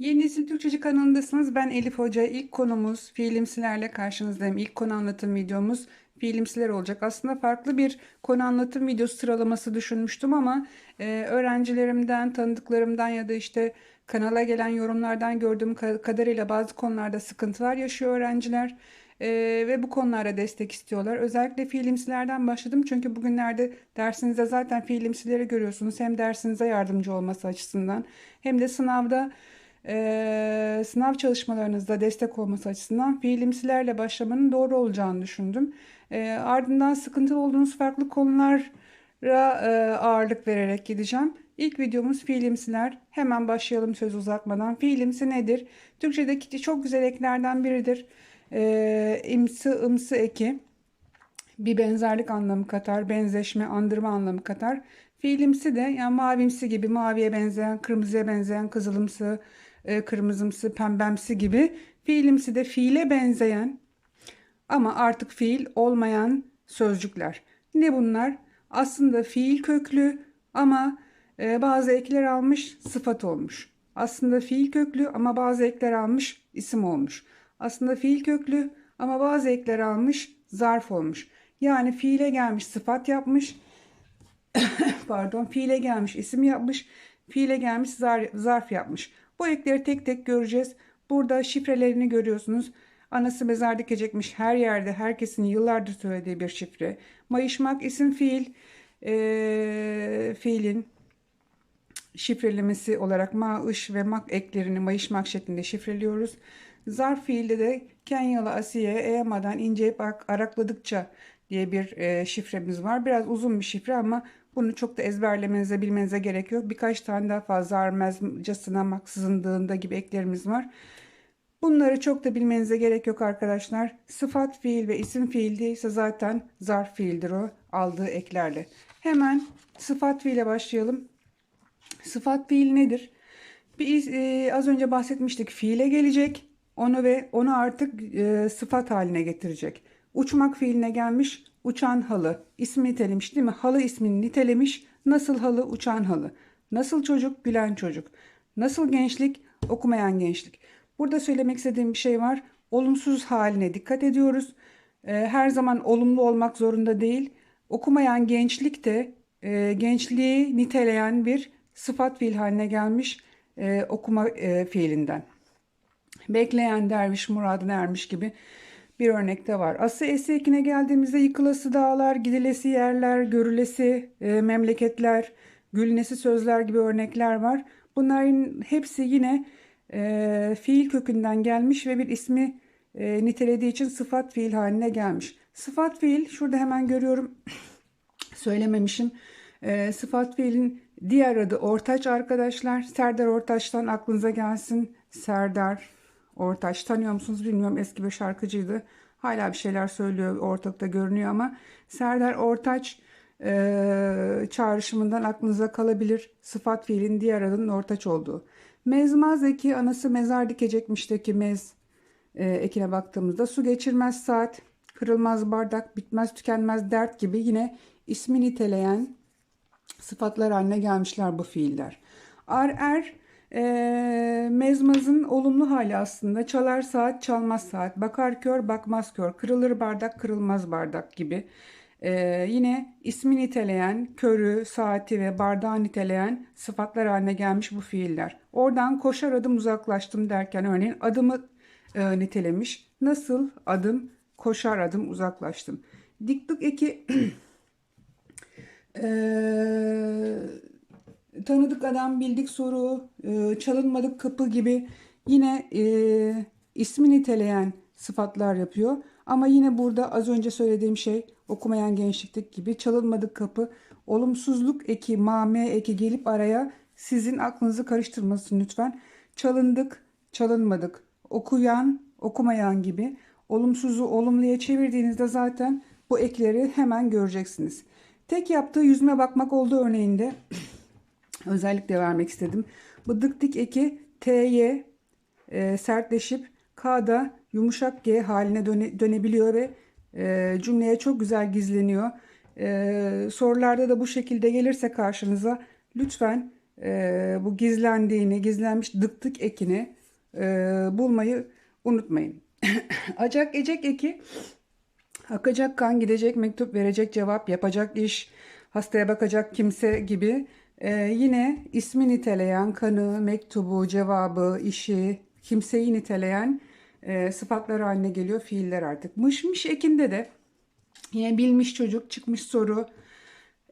Yeni Nesil Türkçeci kanalındasınız. Ben Elif Hoca. İlk konumuz fiilimsilerle karşınızdayım. İlk konu anlatım videomuz fiilimsiler olacak. Aslında farklı bir konu anlatım videosu sıralaması düşünmüştüm ama e, öğrencilerimden, tanıdıklarımdan ya da işte kanala gelen yorumlardan gördüğüm ka- kadarıyla bazı konularda sıkıntılar yaşıyor öğrenciler. E, ve bu konulara destek istiyorlar. Özellikle fiilimsilerden başladım çünkü bugünlerde dersinizde zaten fiilimsileri görüyorsunuz. Hem dersinize yardımcı olması açısından hem de sınavda e, sınav çalışmalarınızda destek olması açısından fiilimsilerle başlamanın doğru olacağını düşündüm. E, ardından sıkıntılı olduğunuz farklı konulara e, ağırlık vererek gideceğim. İlk videomuz fiilimsiler. Hemen başlayalım söz uzatmadan. Fiilimsi nedir? Türkçedeki çok güzel eklerden biridir. E, imsi, ımsı eki bir benzerlik anlamı katar, benzeşme, andırma anlamı katar. Fiilimsi de yani mavimsi gibi maviye benzeyen, kırmızıya benzeyen, kızılımsı, e, kırmızımsı, pembemsi gibi. Fiilimsi de fiile benzeyen ama artık fiil olmayan sözcükler. Ne bunlar? Aslında fiil köklü ama e, bazı ekler almış sıfat olmuş. Aslında fiil köklü ama bazı ekler almış isim olmuş. Aslında fiil köklü ama bazı ekler almış zarf olmuş. Yani fiile gelmiş sıfat yapmış. Pardon fiile gelmiş isim yapmış. Fiile gelmiş zar- zarf yapmış. Bu ekleri tek tek göreceğiz. Burada şifrelerini görüyorsunuz. Anası mezar dikecekmiş her yerde herkesin yıllardır söylediği bir şifre. Mayışmak isim fiil eee, fiilin şifrelemesi olarak ma, ve mak eklerini mayışmak şeklinde şifreliyoruz. Zarf fiilde de Kenyalı Asiye Eğamadan inceyip ak- arakladıkça diye bir e, şifremiz var. Biraz uzun bir şifre ama bunu çok da ezberlemenize bilmenize gerek yok. Birkaç tane daha fazla armezcasına maksızındığında gibi eklerimiz var. Bunları çok da bilmenize gerek yok arkadaşlar. Sıfat fiil ve isim fiil değilse zaten zarf fiildir o aldığı eklerle. Hemen sıfat fiile başlayalım. Sıfat fiil nedir? Bir, e, az önce bahsetmiştik fiile gelecek onu ve onu artık e, sıfat haline getirecek. Uçmak fiiline gelmiş uçan halı. İsmi nitelemiş değil mi? Halı ismini nitelemiş. Nasıl halı? Uçan halı. Nasıl çocuk? Gülen çocuk. Nasıl gençlik? Okumayan gençlik. Burada söylemek istediğim bir şey var. Olumsuz haline dikkat ediyoruz. E, her zaman olumlu olmak zorunda değil. Okumayan gençlik de e, gençliği niteleyen bir sıfat fiil haline gelmiş e, okuma e, fiilinden. Bekleyen derviş muradına ermiş gibi bir örnekte var. Ası esi ekine geldiğimizde yıkılası dağlar, gidilesi yerler, görülesi e, memleketler, gülnesi sözler gibi örnekler var. Bunların hepsi yine e, fiil kökünden gelmiş ve bir ismi e, nitelediği için sıfat fiil haline gelmiş. Sıfat fiil şurada hemen görüyorum söylememişim. E, sıfat fiilin diğer adı Ortaç arkadaşlar. Serdar Ortaç'tan aklınıza gelsin. Serdar Ortaç tanıyor musunuz bilmiyorum. Eski bir şarkıcıydı. Hala bir şeyler söylüyor ortalıkta görünüyor ama Serdar Ortaç e, çağrışımından aklınıza kalabilir. Sıfat fiilin diğer adının Ortaç olduğu. Mezmaz eki anası mezar dikecekmişteki mez e, ekine baktığımızda su geçirmez saat, kırılmaz bardak, bitmez tükenmez dert gibi yine ismi niteleyen sıfatlar haline gelmişler bu fiiller. Ar er e, mezmazın olumlu hali aslında. Çalar saat, çalmaz saat. Bakar kör, bakmaz kör. Kırılır bardak, kırılmaz bardak gibi. E, yine ismi niteleyen, körü, saati ve bardağı niteleyen sıfatlar haline gelmiş bu fiiller. Oradan koşar adım uzaklaştım derken örneğin adımı e, nitelemiş. Nasıl adım, koşar adım uzaklaştım. Diklik eki Eee, tanıdık adam, bildik soru, eee, çalınmadık kapı gibi yine eee, ismi niteleyen sıfatlar yapıyor. Ama yine burada az önce söylediğim şey okumayan gençliklik gibi çalınmadık kapı, olumsuzluk eki, mame eki gelip araya sizin aklınızı karıştırmasın lütfen. Çalındık, çalınmadık, okuyan, okumayan gibi olumsuzu olumluya çevirdiğinizde zaten bu ekleri hemen göreceksiniz. Tek yaptığı yüzüme bakmak olduğu örneğinde özellikle vermek istedim. Bu dık dik eki T'ye e, sertleşip K'da yumuşak G haline döne, dönebiliyor ve e, cümleye çok güzel gizleniyor. E, sorularda da bu şekilde gelirse karşınıza lütfen e, bu gizlendiğini, gizlenmiş dıktık ekini e, bulmayı unutmayın. Acak ecek eki akacak kan, gidecek mektup, verecek cevap, yapacak iş, hastaya bakacak kimse gibi e, yine ismi niteleyen kanı, mektubu, cevabı, işi, kimseyi niteleyen e, sıfatlar haline geliyor fiiller artık. Mışmış ekinde de yine bilmiş çocuk, çıkmış soru,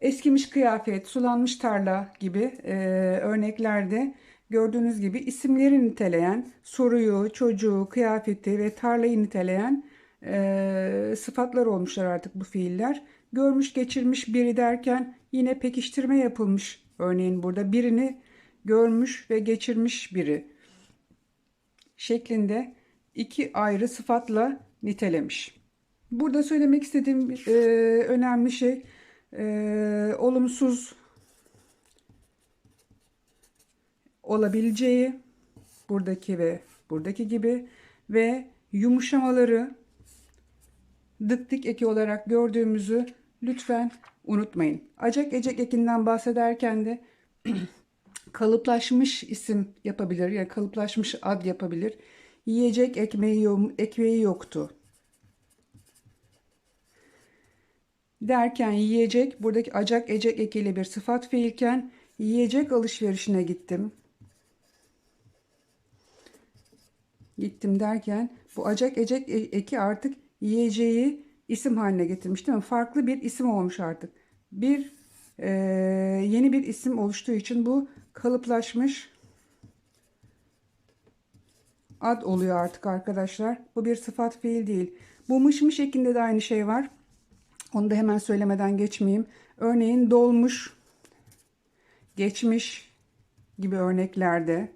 eskimiş kıyafet, sulanmış tarla gibi e, örneklerde gördüğünüz gibi isimleri niteleyen, soruyu, çocuğu, kıyafeti ve tarlayı niteleyen e, sıfatlar olmuşlar artık bu fiiller. Görmüş geçirmiş biri derken yine pekiştirme yapılmış. Örneğin burada birini görmüş ve geçirmiş biri şeklinde iki ayrı sıfatla nitelemiş. Burada söylemek istediğim e, önemli şey e, olumsuz olabileceği buradaki ve buradaki gibi ve yumuşamaları dık eki olarak gördüğümüzü lütfen unutmayın. Acak ecek ekinden bahsederken de kalıplaşmış isim yapabilir. Yani kalıplaşmış ad yapabilir. Yiyecek ekmeği, ekmeği yoktu. Derken yiyecek buradaki acak ecek ekiyle bir sıfat fiilken yiyecek alışverişine gittim. Gittim derken bu acak ecek eki artık yiyeceği isim haline getirmiş değil mi? Farklı bir isim olmuş artık. Bir e, yeni bir isim oluştuğu için bu kalıplaşmış ad oluyor artık arkadaşlar. Bu bir sıfat fiil değil. Bu mışmış şeklinde de aynı şey var. Onu da hemen söylemeden geçmeyeyim. Örneğin dolmuş, geçmiş gibi örneklerde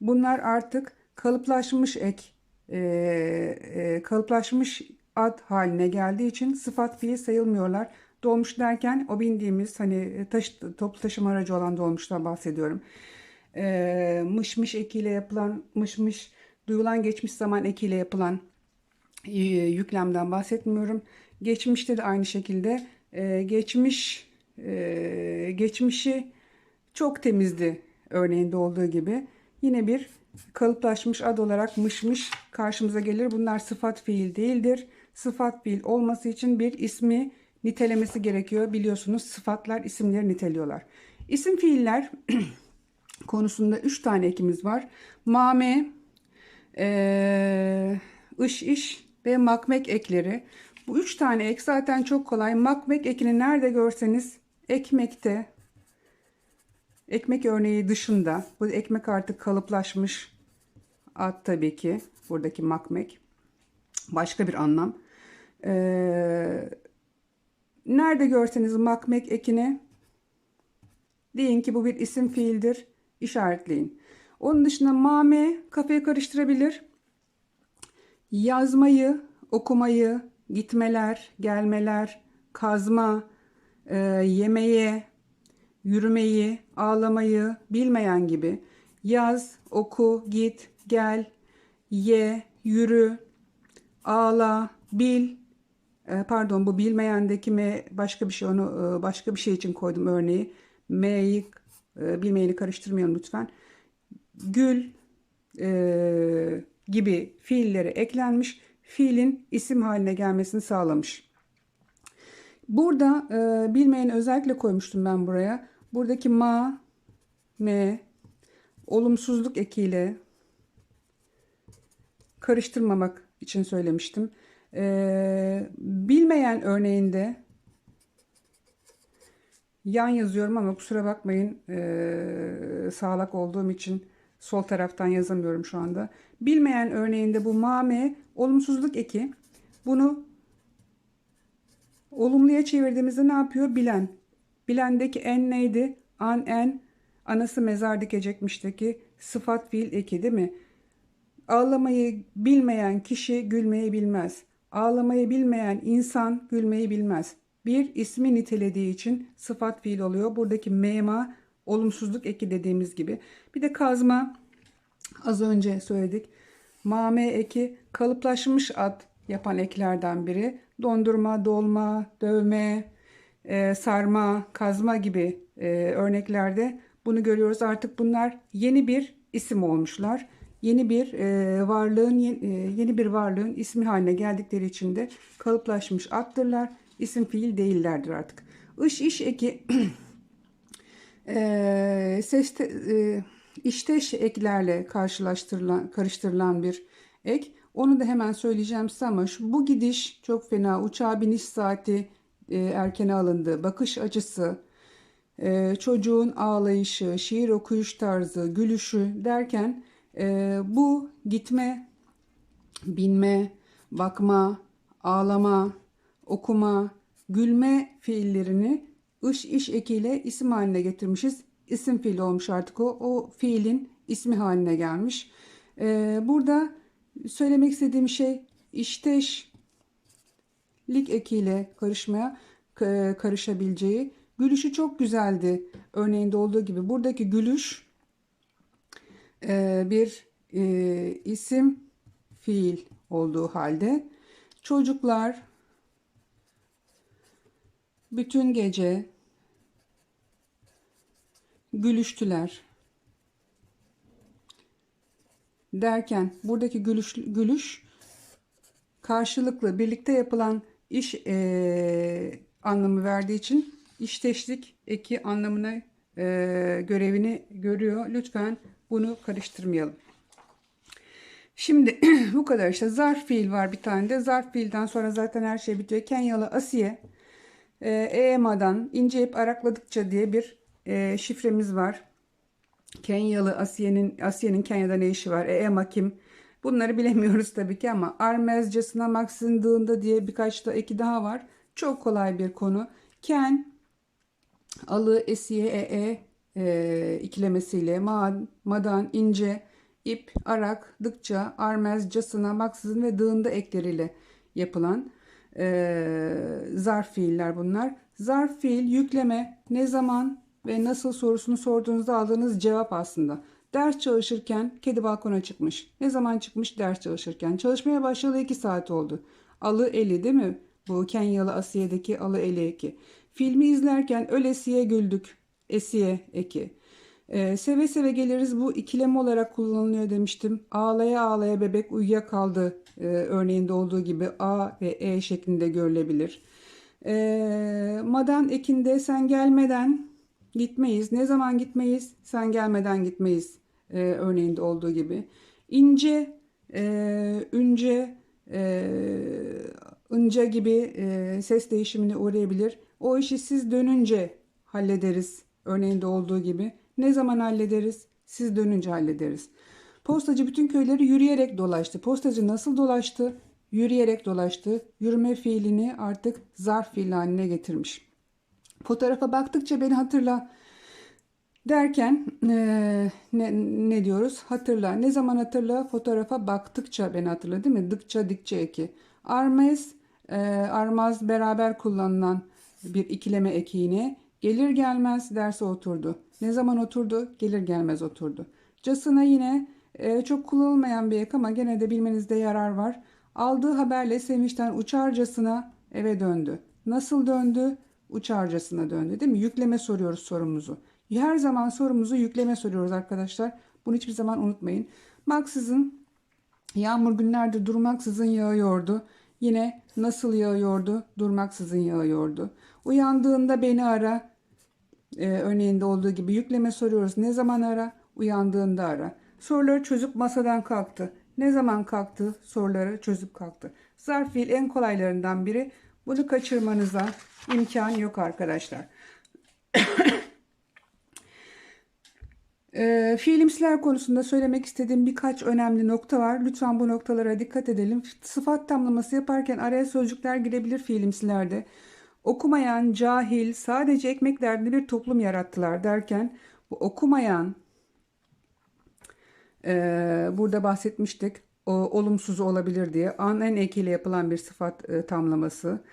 bunlar artık kalıplaşmış ek, e, e, kalıplaşmış ad haline geldiği için sıfat fiil sayılmıyorlar. Dolmuş derken o bindiğimiz hani taş, toplu taşıma aracı olan dolmuştan bahsediyorum. E, mışmış ekiyle yapılan, mışmış duyulan geçmiş zaman ekiyle yapılan e, yüklemden bahsetmiyorum. Geçmişte de aynı şekilde e, geçmiş e, geçmişi çok temizdi örneğinde olduğu gibi. Yine bir kalıplaşmış ad olarak mışmış karşımıza gelir. Bunlar sıfat fiil değildir. Sıfat fiil olması için bir ismi nitelemesi gerekiyor. Biliyorsunuz sıfatlar isimleri niteliyorlar. İsim fiiller konusunda 3 tane ekimiz var. Mame, e, ış iş ve makmek ekleri. Bu üç tane ek zaten çok kolay. Makmek ekini nerede görseniz ekmekte, ekmek örneği dışında. Bu ekmek artık kalıplaşmış ad tabii ki. Buradaki makmek. Başka bir anlam. Ee, nerede görseniz makmek ekini deyin ki bu bir isim fiildir. işaretleyin. Onun dışında mame kafaya karıştırabilir. Yazmayı, okumayı, gitmeler, gelmeler, kazma, e, yemeye, yürümeyi, ağlamayı bilmeyen gibi yaz, oku, git, gel, ye, yürü, ağla, bil. E, pardon bu bilmeyendeki me başka bir şey onu e, başka bir şey için koydum örneği. M'yi e, bilmeyeni karıştırmayalım lütfen. Gül e, gibi fiillere eklenmiş fiilin isim haline gelmesini sağlamış. Burada e, bilmeyen özellikle koymuştum ben buraya. Buradaki ma, me, olumsuzluk ekiyle karıştırmamak için söylemiştim. E, bilmeyen örneğinde yan yazıyorum ama kusura bakmayın e, sağlak olduğum için sol taraftan yazamıyorum şu anda. Bilmeyen örneğinde bu mame olumsuzluk eki. Bunu olumluya çevirdiğimizde ne yapıyor? Bilen. Bilendeki en neydi? An en anası mezar dikecekmişteki sıfat fiil eki değil mi? Ağlamayı bilmeyen kişi gülmeyi bilmez. Ağlamayı bilmeyen insan gülmeyi bilmez. Bir ismi nitelediği için sıfat fiil oluyor. Buradaki mema olumsuzluk eki dediğimiz gibi. Bir de kazma az önce söyledik. Mame eki kalıplaşmış ad yapan eklerden biri. Dondurma, dolma, dövme, e, sarma, kazma gibi e, örneklerde Bunu görüyoruz artık bunlar yeni bir isim olmuşlar. Yeni bir e, varlığın e, yeni bir varlığın ismi haline geldikleri için de kalıplaşmış adtırlar. İsim fiil değillerdir artık. Iş iş eki e, seste, e, işteş eklerle karşılaştırılan karıştırılan bir ek. Onu da hemen söyleyeceğim size ama şu, bu gidiş çok fena. Uçağa biniş saati e, erkene alındı. Bakış açısı, e, çocuğun ağlayışı, şiir okuyuş tarzı, gülüşü derken e, bu gitme, binme, bakma, ağlama, okuma, gülme fiillerini ış iş ekiyle isim haline getirmişiz. İsim fiili olmuş artık o. O fiilin ismi haline gelmiş. E, burada söylemek istediğim şey işteş, lik ekiyle karışmaya ka- karışabileceği. Gülüşü çok güzeldi. Örneğinde olduğu gibi buradaki gülüş e, bir e, isim fiil olduğu halde çocuklar bütün gece gülüştüler derken buradaki gülüş, gülüş karşılıklı birlikte yapılan iş eee, anlamı verdiği için işteşlik eki anlamına eee, görevini görüyor. Lütfen bunu karıştırmayalım. Şimdi bu kadar işte zarf fiil var bir tane de. Zarf fiilden sonra zaten her şey bitiyor. Kenyalı Asiye e, EMA'dan inceleyip arakladıkça diye bir e, şifremiz var. Kenyalı Asiye'nin Asiye'nin Kenya'da ne işi var? EMA kim? Bunları bilemiyoruz tabii ki ama Armezcasına maksındığında diye birkaç da eki daha var. Çok kolay bir konu. Ken alı esiye ee e, ikilemesiyle ma, madan ince ip arak dıkça armez casına maksızın ve dığında ekleriyle yapılan e, zarf fiiller bunlar. Zarf fiil yükleme ne zaman ve nasıl sorusunu sorduğunuzda aldığınız cevap aslında. Ders çalışırken kedi balkona çıkmış. Ne zaman çıkmış? Ders çalışırken. Çalışmaya başlayalı 2 saat oldu. Alı eli değil mi? Bu Kenyalı Asiye'deki alı eli eki. Filmi izlerken ölesiye güldük. Esiye eki. Ee, seve seve geliriz bu ikileme olarak kullanılıyor demiştim. Ağlaya ağlaya bebek uyuyakaldı e, örneğinde olduğu gibi A ve E şeklinde görülebilir. Ee, madan ekinde sen gelmeden gitmeyiz. Ne zaman gitmeyiz? Sen gelmeden gitmeyiz e, örneğinde olduğu gibi. İnce, e, ünce, e, ınca gibi e, ses değişimine uğrayabilir. O işi siz dönünce hallederiz örneğinde olduğu gibi. Ne zaman hallederiz? Siz dönünce hallederiz. Postacı bütün köyleri yürüyerek dolaştı. Postacı nasıl dolaştı? Yürüyerek dolaştı. Yürüme fiilini artık zarf fiili haline getirmiş. Fotoğrafa baktıkça beni hatırla derken eee, ne, ne diyoruz? Hatırla. Ne zaman hatırla? Fotoğrafa baktıkça beni hatırla değil mi? Dıkça dikçe eki. Armez, eee, armaz beraber kullanılan bir ikileme ekiğine gelir gelmez derse oturdu. Ne zaman oturdu? Gelir gelmez oturdu. Casına yine eee, çok kullanılmayan bir ek ama gene de bilmenizde yarar var. Aldığı haberle sevinçten uçarcasına eve döndü. Nasıl döndü? Uçarcasına döndü değil mi? Yükleme soruyoruz sorumuzu. Her zaman sorumuzu yükleme soruyoruz arkadaşlar. Bunu hiçbir zaman unutmayın. Maksızın yağmur günlerde durmaksızın yağıyordu. Yine nasıl yağıyordu? Durmaksızın yağıyordu. Uyandığında beni ara. Ee, örneğinde olduğu gibi yükleme soruyoruz. Ne zaman ara? Uyandığında ara. Soruları çözüp masadan kalktı. Ne zaman kalktı? Soruları çözüp kalktı. Zarf fiil en kolaylarından biri. Bunu kaçırmanıza imkan yok arkadaşlar. E, fiilimsiler konusunda söylemek istediğim birkaç önemli nokta var. Lütfen bu noktalara dikkat edelim. Sıfat tamlaması yaparken araya sözcükler girebilir fiilimsilerde. Okumayan, cahil, sadece ekmek derdinde bir toplum yarattılar derken bu okumayan, e, burada bahsetmiştik o, olumsuz olabilir diye an en ekiyle yapılan bir sıfat e, tamlaması.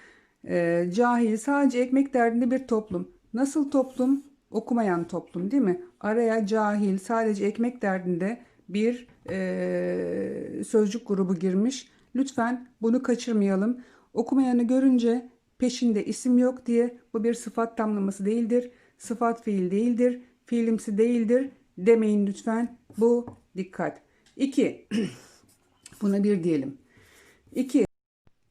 E, cahil, sadece ekmek derdinde bir toplum. Nasıl toplum? Okumayan toplum değil mi? Araya cahil, sadece ekmek derdinde bir e, sözcük grubu girmiş. Lütfen bunu kaçırmayalım. Okumayanı görünce peşinde isim yok diye bu bir sıfat tamlaması değildir. Sıfat fiil değildir. fiilimsi değildir demeyin lütfen. Bu dikkat. 2. Buna bir diyelim. 2.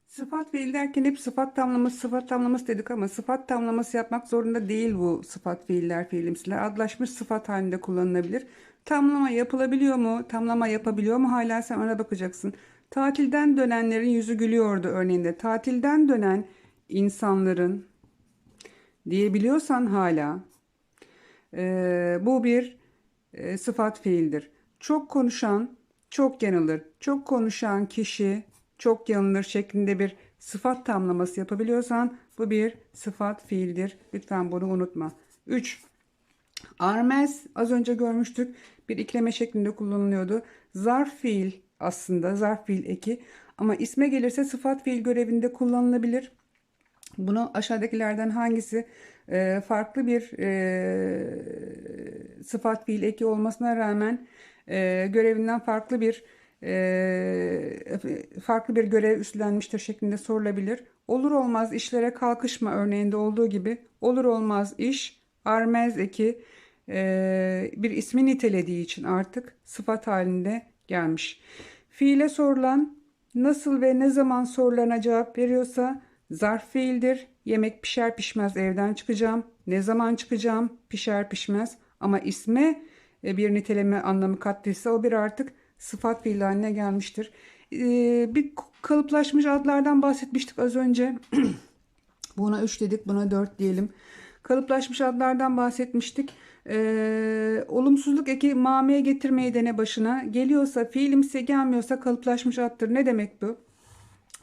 Sıfat fiil derken hep sıfat tamlaması sıfat tamlaması dedik ama sıfat tamlaması yapmak zorunda değil bu sıfat fiiller fiilimsiler. Adlaşmış sıfat halinde kullanılabilir. Tamlama yapılabiliyor mu? Tamlama yapabiliyor mu? Hala sen ona bakacaksın. Tatilden dönenlerin yüzü gülüyordu örneğinde. Tatilden dönen insanların diyebiliyorsan hala e, bu bir e, sıfat fiildir. Çok konuşan çok yanılır. Çok konuşan kişi çok yanılır şeklinde bir sıfat tamlaması yapabiliyorsan bu bir sıfat fiildir. Lütfen bunu unutma. 3. Armez az önce görmüştük bir ikleme şeklinde kullanılıyordu. Zarf fiil aslında zarf fiil eki ama isme gelirse sıfat fiil görevinde kullanılabilir. Bunu aşağıdakilerden hangisi e, farklı bir e, sıfat fiil eki olmasına rağmen e, görevinden farklı bir e, farklı bir görev üstlenmiştir şeklinde sorulabilir. Olur olmaz işlere kalkışma örneğinde olduğu gibi olur olmaz iş armez eki e, bir ismi nitelediği için artık sıfat halinde gelmiş. Fiile sorulan nasıl ve ne zaman sorularına cevap veriyorsa zarf fiildir. Yemek pişer pişmez evden çıkacağım. Ne zaman çıkacağım? Pişer pişmez. Ama isme e, bir niteleme anlamı kattıysa o bir artık sıfat fiil haline gelmiştir. Ee, bir kalıplaşmış adlardan bahsetmiştik az önce. buna 3 dedik, buna 4 diyelim. Kalıplaşmış adlardan bahsetmiştik. Ee, olumsuzluk eki mameye getirmeyi dene başına. Geliyorsa fiilimsi gelmiyorsa kalıplaşmış addır. Ne demek bu?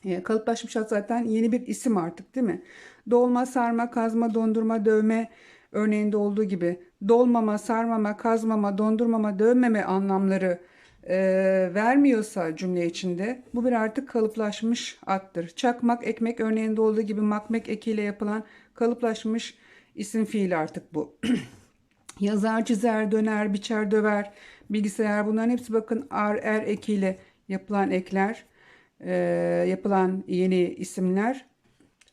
Ee, kalıplaşmış ad zaten yeni bir isim artık değil mi? Dolma, sarma, kazma, dondurma, dövme örneğinde olduğu gibi dolmama, sarmama, kazmama, dondurmama, dövmeme anlamları e, vermiyorsa cümle içinde bu bir artık kalıplaşmış addır. Çakmak, ekmek örneğinde olduğu gibi makmek ekiyle yapılan kalıplaşmış isim fiil artık bu. Yazar, çizer, döner, biçer, döver, bilgisayar bunların hepsi bakın ar, er ekiyle yapılan ekler, e, yapılan yeni isimler.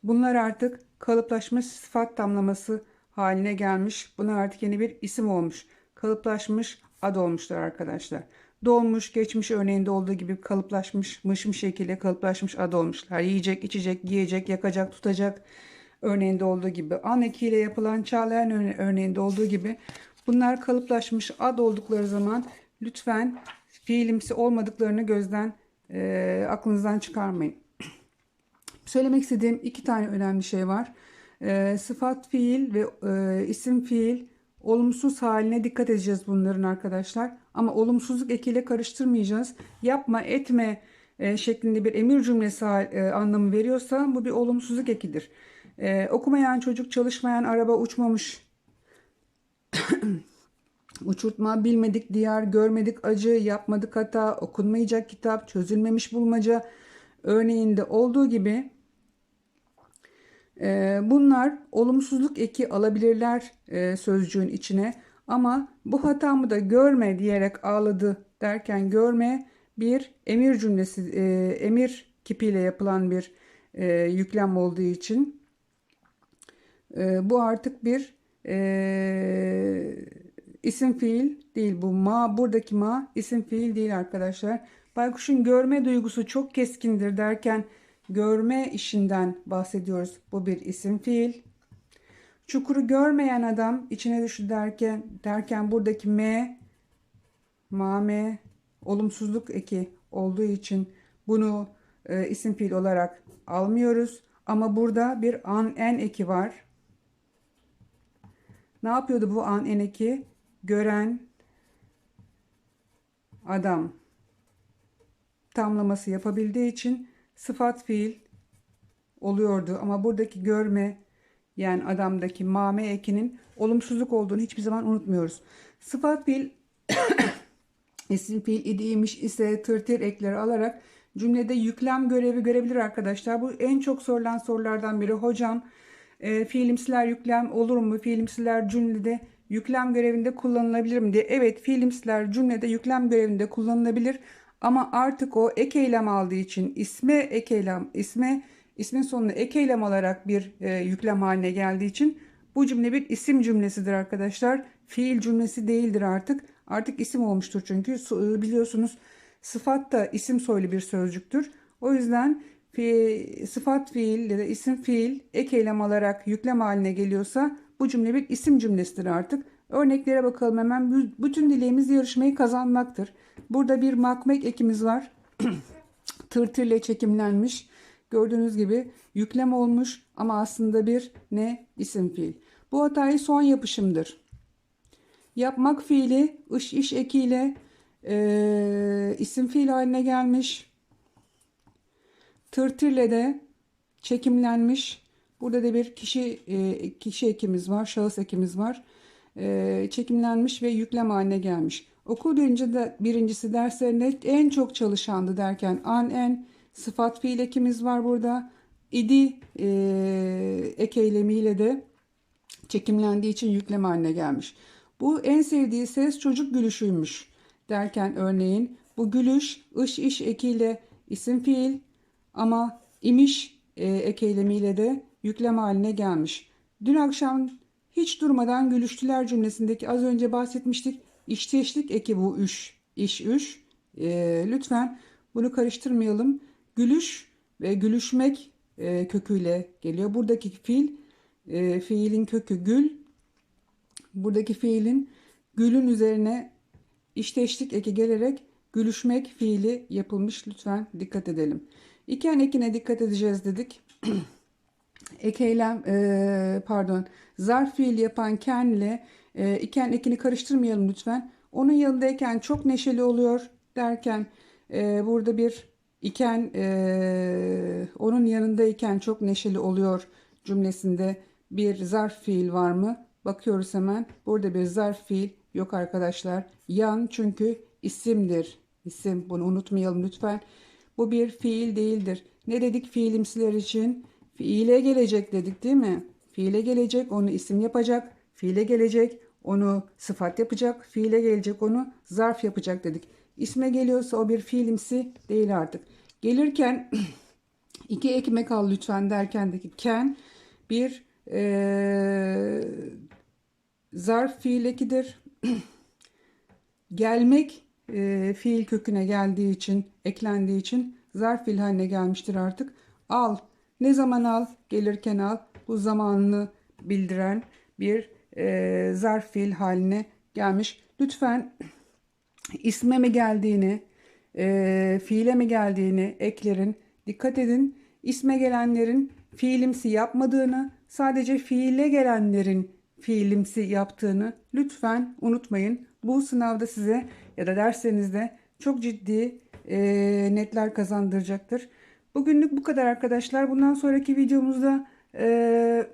Bunlar artık kalıplaşmış sıfat tamlaması haline gelmiş. Bunlar artık yeni bir isim olmuş. Kalıplaşmış ad olmuşlar arkadaşlar. Dolmuş, geçmiş örneğinde olduğu gibi kalıplaşmış, mışmış şekilde kalıplaşmış ad olmuşlar. Yiyecek, içecek, giyecek, yakacak, tutacak örneğinde olduğu gibi. An ekiyle yapılan çağlayan örneğinde olduğu gibi. Bunlar kalıplaşmış ad oldukları zaman lütfen fiilimsi olmadıklarını gözden e, aklınızdan çıkarmayın. Söylemek istediğim iki tane önemli şey var. E, sıfat fiil ve e, isim fiil olumsuz haline dikkat edeceğiz bunların arkadaşlar. Ama olumsuzluk ekiyle karıştırmayacağız. Yapma etme e, şeklinde bir emir cümlesi e, anlamı veriyorsa bu bir olumsuzluk ekidir. E, okumayan çocuk çalışmayan araba uçmamış. Uçurtma, bilmedik diyar, görmedik acı, yapmadık hata, okunmayacak kitap, çözülmemiş bulmaca örneğinde olduğu gibi e, bunlar olumsuzluk eki alabilirler e, sözcüğün içine. Ama bu hatamı da görme diyerek ağladı derken görme bir emir cümlesi, e, emir kipiyle yapılan bir e, yüklem olduğu için e, bu artık bir e, isim fiil değil. Bu ma buradaki ma isim fiil değil arkadaşlar. Baykuş'un görme duygusu çok keskindir derken görme işinden bahsediyoruz. Bu bir isim fiil. Çukuru görmeyen adam içine düştü derken derken buradaki m mame olumsuzluk eki olduğu için bunu e, isim fiil olarak almıyoruz. Ama burada bir an en eki var. Ne yapıyordu bu an en eki? Gören adam tamlaması yapabildiği için sıfat fiil oluyordu. Ama buradaki görme yani adamdaki mame ekinin olumsuzluk olduğunu hiçbir zaman unutmuyoruz. Sıfat fiil isim fiil idiymiş ise tırtır ekleri alarak cümlede yüklem görevi görebilir arkadaşlar. Bu en çok sorulan sorulardan biri. Hocam e, fiilimsiler yüklem olur mu? Fiilimsiler cümlede yüklem görevinde kullanılabilir mi diye. Evet fiilimsiler cümlede yüklem görevinde kullanılabilir. Ama artık o ek eylem aldığı için isme ek eylem, isme ismin sonuna ek eylem olarak bir e, yüklem haline geldiği için Bu cümle bir isim cümlesidir arkadaşlar. Fiil cümlesi değildir artık. Artık isim olmuştur çünkü So- biliyorsunuz sıfat da isim soylu bir sözcüktür. O yüzden fi- sıfat fiil ya da isim fiil ek eylem alarak yüklem haline geliyorsa bu cümle bir isim cümlesidir artık. Örneklere bakalım hemen. Bü- Bütün dileğimiz yarışmayı kazanmaktır. Burada bir makmek ekimiz var. Tırtırla çekimlenmiş. Gördüğünüz gibi yüklem olmuş ama aslında bir ne? isim fiil. Bu hatayı son yapışımdır. Yapmak fiili ış iş ekiyle eee, isim fiil haline gelmiş. Tırtırle de çekimlenmiş. Burada da bir kişi e, kişi ekimiz var, şahıs ekimiz var. E, çekimlenmiş ve yüklem haline gelmiş. Okul birinci de, birincisi derslerinde en çok çalışandı derken an en sıfat fiil ekimiz var burada. İdi e, ek eylemiyle de çekimlendiği için yüklem haline gelmiş. Bu en sevdiği ses çocuk gülüşüymüş derken örneğin bu gülüş ış iş ekiyle isim fiil ama imiş e, ek de yüklem haline gelmiş. Dün akşam hiç durmadan gülüştüler cümlesindeki az önce bahsetmiştik. İşteşlik eki bu üş, iş üş. E, lütfen bunu karıştırmayalım. Gülüş ve gülüşmek e, köküyle geliyor. Buradaki fiil e, fiilin kökü gül. Buradaki fiilin gülün üzerine işteşlik eki gelerek gülüşmek fiili yapılmış. Lütfen dikkat edelim. İken ekine dikkat edeceğiz dedik. Ek eylem e, pardon zarf fiil yapan ken ile e, iken ekini karıştırmayalım lütfen. Onun yanındayken çok neşeli oluyor derken e, burada bir iken e, onun yanındayken çok neşeli oluyor cümlesinde bir zarf fiil var mı? Bakıyoruz hemen. Burada bir zarf fiil yok arkadaşlar. Yan çünkü isimdir. İsim bunu unutmayalım lütfen. Bu bir fiil değildir. Ne dedik fiilimsiler için? Fiile gelecek dedik değil mi? Fiile gelecek onu isim yapacak. Fiile gelecek onu sıfat yapacak. Fiile gelecek onu zarf yapacak dedik. İsme geliyorsa o bir fiilimsi değil artık. Gelirken iki ekmek al lütfen derkendeki ken bir eee, zarf fiil ekidir. Gelmek e, fiil köküne geldiği için, eklendiği için zarf fiil haline gelmiştir artık. Al. Ne zaman al? Gelirken al. Bu zamanını bildiren bir e, zarf fiil haline gelmiş. Lütfen isme mi geldiğini, e, fiile mi geldiğini eklerin. Dikkat edin. İsme gelenlerin fiilimsi yapmadığını, sadece fiile gelenlerin fiilimsi yaptığını lütfen unutmayın. Bu sınavda size ya da derslerinizde çok ciddi e, netler kazandıracaktır. Bugünlük bu kadar arkadaşlar. Bundan sonraki videomuzda e,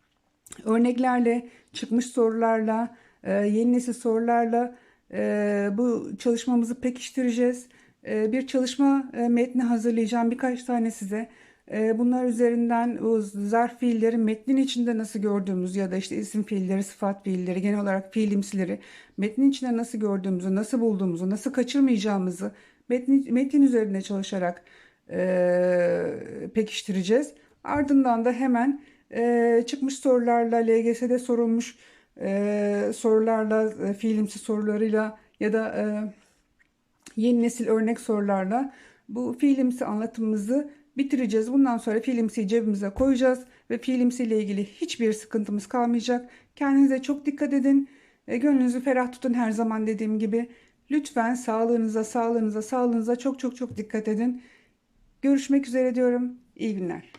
örneklerle, çıkmış sorularla, e, yeni nesil sorularla e, bu çalışmamızı pekiştireceğiz. E, bir çalışma e, metni hazırlayacağım birkaç tane size. E, bunlar üzerinden o zarf fiilleri metnin içinde nasıl gördüğümüz ya da işte isim fiilleri, sıfat fiilleri, genel olarak fiilimsileri metnin içinde nasıl gördüğümüzü, nasıl bulduğumuzu, nasıl kaçırmayacağımızı metnin, metin üzerinde çalışarak e, pekiştireceğiz. Ardından da hemen e, çıkmış sorularla, LGS'de sorulmuş e, sorularla, e, fiilimsi sorularıyla ya da e, yeni nesil örnek sorularla bu fiilimsi anlatımımızı bitireceğiz. Bundan sonra fiilimsiyi cebimize koyacağız ve fiilimsiyle ilgili hiçbir sıkıntımız kalmayacak. Kendinize çok dikkat edin. E, gönlünüzü ferah tutun her zaman dediğim gibi. Lütfen sağlığınıza, sağlığınıza, sağlığınıza çok çok çok dikkat edin. Görüşmek üzere diyorum. İyi günler.